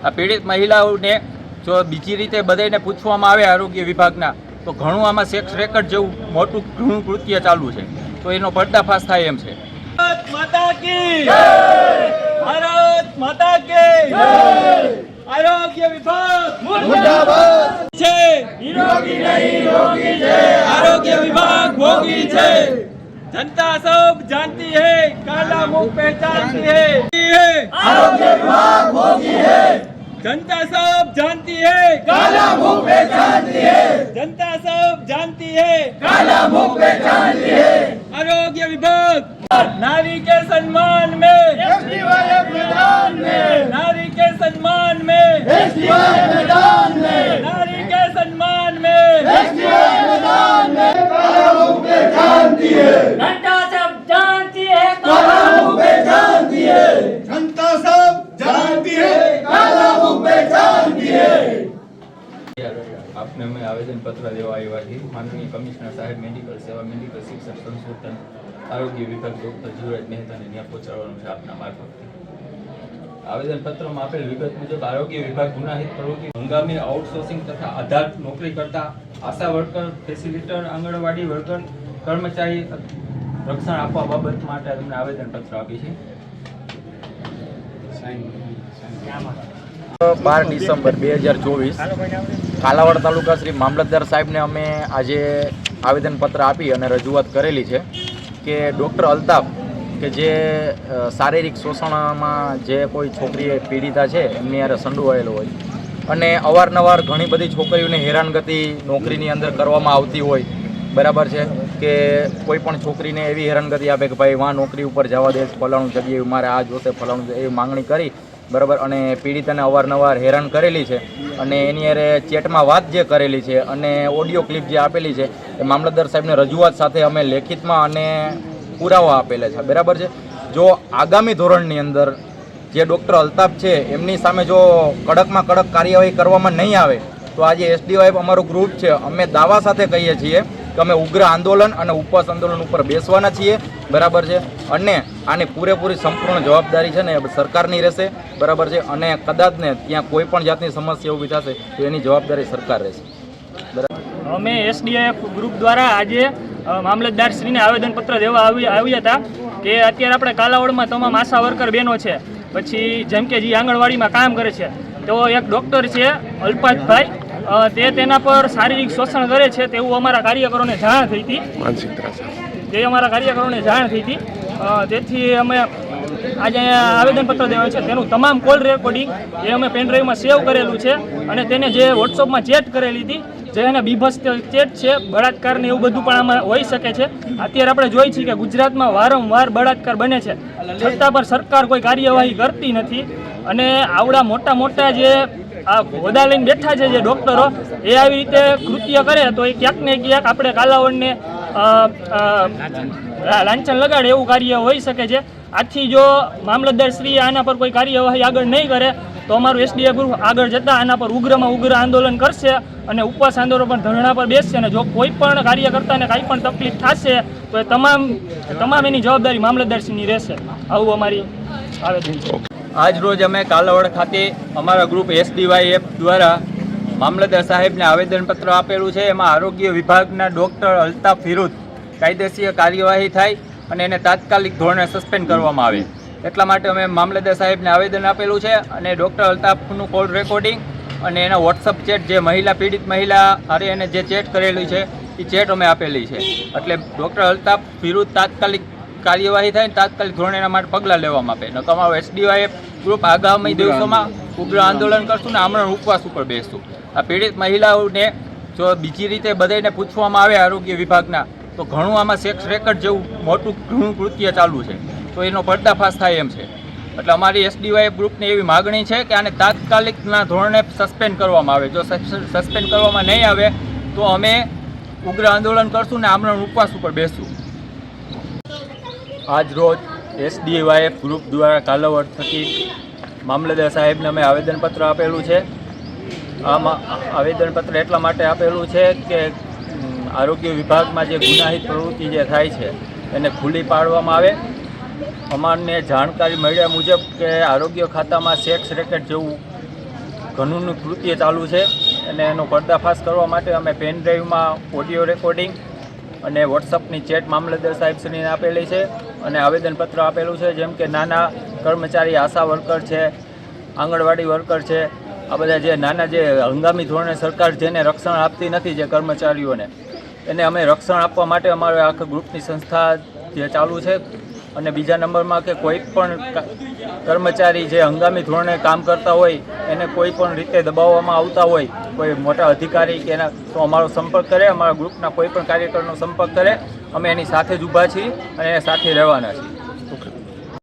આ પીડિત મહિલાઓને જો બીજી રીતે બધાને પૂછવામાં આવે આરોગ્ય વિભાગના તો ઘણું આમાં સેક્સ રેકર્ડ જેવું મોટું ઘણું કૃત્ય ચાલુ છે તો એનો પર્દાફાશ થાય એમ છે ભારત માતા કી ભારત માતા કી આરોગ્ય વિભાગ મુર્દાબાદ છે નિરોગી નહીં રોગી છે આરોગ્ય વિભાગ ભોગી છે जनता सब जानती है काला मुंह पहचानती है आरोग्य विभाग भोगी है जनता सब जानती है काला मुंह पहचानती है जनता सब जानती है काला मुंह पहचानती है અમે આવેદનપત્ર દેવા આવ્યા છીએ. માનનીય કમિશનર સાહેબ મેડિકલ સેવા મેડિકલ શિક્ષણ સંશોધન આરોગ્ય વિભાગ ડૉક્ટર જીવરાજ મહેતાને ત્યાં પહોંચાડવાનું છે આપના મારફતથી આવેદનપત્રમાં આપેલ વિગત મુજબ આરોગ્ય વિભાગ ગુનાહિત પ્રવૃત્તિ હંગામી આઉટસોર્સિંગ તથા આધાર નોકરી કરતા ASHA worker facilitator anganwadi worker કર્મચારી રક્ષણ આપવા બાબત માટે તમને આવેદનપત્ર આપી છે. બાર ડિસેમ્બર બે હજાર ચોવીસ. કાલાવાડ તાલુકા શ્રી મામલતદાર સાહેબને અમે આજે આવેદનપત્ર આપી અને રજૂઆત કરેલી છે કે ડૉક્ટર અલ્તાફ કે જે શારીરિક શોષણમાં જે કોઈ છોકરી પીડિતા છે, એમની યારે સંડોવાયેલો હોય. અને અવારનવાર ઘણી બધી છોકરીઓને હેરાનગતિ નોકરીની અંદર કરવામાં આવતી હોય. બરાબર છે? કે કોઈ પણ છોકરીને એવી હેરાનગતિ આપે કે ભાઈ વાં નોકરી ઉપર જવા દે, ફલાણું જગ્યાએ મારે આ જોશે, ફલાણું એવી માંગણી કરી. બરાબર? અને પીડિતાને અવારનવાર હેરાન કરેલી છે. અને એની અરે ચેટમાં વાત જે કરેલી છે અને ઓડિયો ક્લિપ જે આપેલી છે, એ મામલતદાર સાહેબને રજૂઆત સાથે અમે લેખિતમાં અને પુરાવા આપેલા છે. બરાબર છે? જો આગામી ધોરણની અંદર જે ડૉક્ટર અલ્તાફ છે, એમની સામે જો કડકમાં કડક કાર્યવાહી કરવામાં નહીં આવે, તો આજે એસડીવાય અમારું ગ્રુપ છે. અમે દાવા સાથે કહીએ છીએ કે અમે ઉગ્ર આંદોલન અને ઉપવાસ આંદોલન ઉપર બેસવાના છીએ. બરાબર છે? અને આની પૂરેપૂરી સંપૂર્ણ જવાબદારી છે ને સરકારની રહેશે. બરાબર છે? અને કદાચ ને ત્યાં કોઈ પણ જાતની સમસ્યા ઊભી થશે તો એની જવાબદારી સરકાર રહેશે. અમે એસડીએફ ગ્રુપ દ્વારા આજે મામલતદારશ્રીને આવેદનપત્ર દેવા આવી આવ્યા હતા કે અત્યારે આપણે કાલાવડમાં તમામ આશા વર્કર બહેનો છે. પછી જેમ કે જે આંગણવાડીમાં કામ કરે છે. તો એક ડૉક્ટર છે અલ્પાતભાઈ અ, તે તેના પર શારીરિક શોષણ કરે છે તેવું અમારા કાર્યકરોને જાણ થઈ હતી. જે અમારા કાર્યકરોને જાણ થઈ હતી. તેથી અમે આજે આવેદનપત્ર દેવાયું છે. તેનું તમામ કોલ રેકોર્ડિંગ એ અમે પેનડ્રાઈવમાં સેવ કરેલું છે અને તેને જે વોટ્સઅપમાં ચેટ કરેલી હતી જે એને બીભસ ચેટ છે બળાત્કાર ને એવું બધું પણ આમાં હોઈ શકે છે. અત્યારે આપણે જોઈ છીએ કે ગુજરાતમાં વારંવાર બળાત્કાર બને છે. છતાં પણ સરકાર કોઈ કાર્યવાહી કરતી નથી અને આવડા મોટા મોટા જે આ હોદા લઈને બેઠા છે જે ડૉક્ટરો, એ આવી રીતે કૃત્ય કરે તો એ ક્યાંક ને ક્યાંક આપણે કાલાવડને લાંછન લગાડે એવું કાર્ય હોઈ શકે છે. આથી જો મામલતદાર શ્રી આના પર કોઈ કાર્યવાહી આગળ નહીં કરે, તો અમારું એસડીએ ગ્રુપ આગળ જતાં આના પર ઉગ્રમાં ઉગ્ર આંદોલન કરશે અને ઉપવાસ આંદોલન પણ ધરણા પર બેસશે અને જો કોઈ પણ કાર્યકર્તાને કાંઈ પણ તકલીફ થશે, તો એ તમામ તમામ એની જવાબદારી મામલતદારશ્રીની રહેશે. આવું અમારી આવેદન છે. આજ રોજ અમે કાલાવડ ખાતે અમારા ગ્રુપ એસડીવાયએફ દ્વારા મામલતદાર સાહેબને આવેદનપત્ર આપેલું છે. એમાં આરોગ્ય વિભાગના ડૉક્ટર અલ્તાફ વિરુદ્ધ કાયદેશીય કાર્યવાહી થાય અને એને તાત્કાલિક ધોરણે સસ્પેન્ડ કરવામાં આવે. એટલા માટે અમે મામલતદાર સાહેબને આવેદન આપેલું છે અને ડૉક્ટર અલ્તાફનું કોલ રેકોર્ડિંગ અને એના વોટ્સઅપ ચેટ જે મહિલા, પીડિત મહિલા હારે એને જે ચેટ કરેલી છે, એ ચેટ અમે આપેલી છે. એટલે ડૉક્ટર અલ્તાફ વિરુદ્ધ તાત્કાલિક કાર્યવાહી થાય ને તાત્કાલિક ધોરણે એના માટે પગલાં લેવામાં આવે તો અમારું એસડીવાયએફ ગ્રુપ આગામી દિવસોમાં ઉગ્ર આંદોલન કરશું ને આમરણ ઉપવાસ ઉપર બેસશું. આ પીડિત મહિલાઓને જો બીજી રીતે બધાને પૂછવામાં આવે આરોગ્ય વિભાગના તો ઘણું આમાં સેક્સ રેકર્ડ જેવું મોટું ઘણું કૃત્ય ચાલુ છે. તો એનો પર્દાફાશ થાય એમ છે. એટલે અમારી એસડીવાય ગ્રુપની એવી માગણી છે કે આને તાત્કાલિકના ધોરણે સસ્પેન્ડ કરવામાં આવે. જો સસ્પેન્ડ કરવામાં નહીં આવે તો અમે ઉગ્ર આંદોલન કરશું ને આમરણ ઉપવાસ ઉપર બેસશું. આજ રોજ એસડીવાયએફ ગ્રુપ દ્વારા કાલાવડ થકી મામલતદાર સાહેબને અમે આવેદનપત્ર આપેલું છે. આમાં આવેદનપત્ર એટલા માટે આપેલું છે કે આરોગ્ય વિભાગમાં જે ગુનાહિત પ્રવૃત્તિ જે થાય છે એને ખુલ્લી પાડવામાં આવે. અમારને જાણકારી મળ્યા મુજબ કે આરોગ્ય ખાતામાં સેક્સ રેકેટ જેવું કાનૂનનું કૃત્ય ચાલુ છે અને એનો પર્દાફાશ કરવા માટે અમે પેન ડ્રાઈવમાં ઓડિયો રેકોર્ડિંગ અને વોટ્સઅપની ચેટ મામલતદાર સાહેબશ્રીને આપેલી છે. અને આવેદનપત્ર આપેલું છે, જેમ કે નાના કર્મચારી, આશા વર્કર છે, આંગણવાડી વર્કર છે, આ બધા જે નાના જે હંગામી ધોરણે સરકાર જેને રક્ષણ આપતી નથી જે કર્મચારીઓને, એને અમે રક્ષણ આપવા માટે અમારે આખા ગ્રુપની સંસ્થા જે ચાલુ છે અને બીજા નંબરમાં કે કોઈ પણ કર્મચારી જે હંગામી ધોરણે કામ કરતા હોય, એને કોઈ પણ રીતે દબાવવામાં આવતા હોય, કોઈ મોટા અધિકારી કે એના, તો અમારો સંપર્ક કરે, અમારા ગ્રુપના કોઈ પણ કાર્યકરનો સંપર્ક કરે અમે એની સાથે જ ઊભા છીએ અને સાથે રહેવાના છીએ.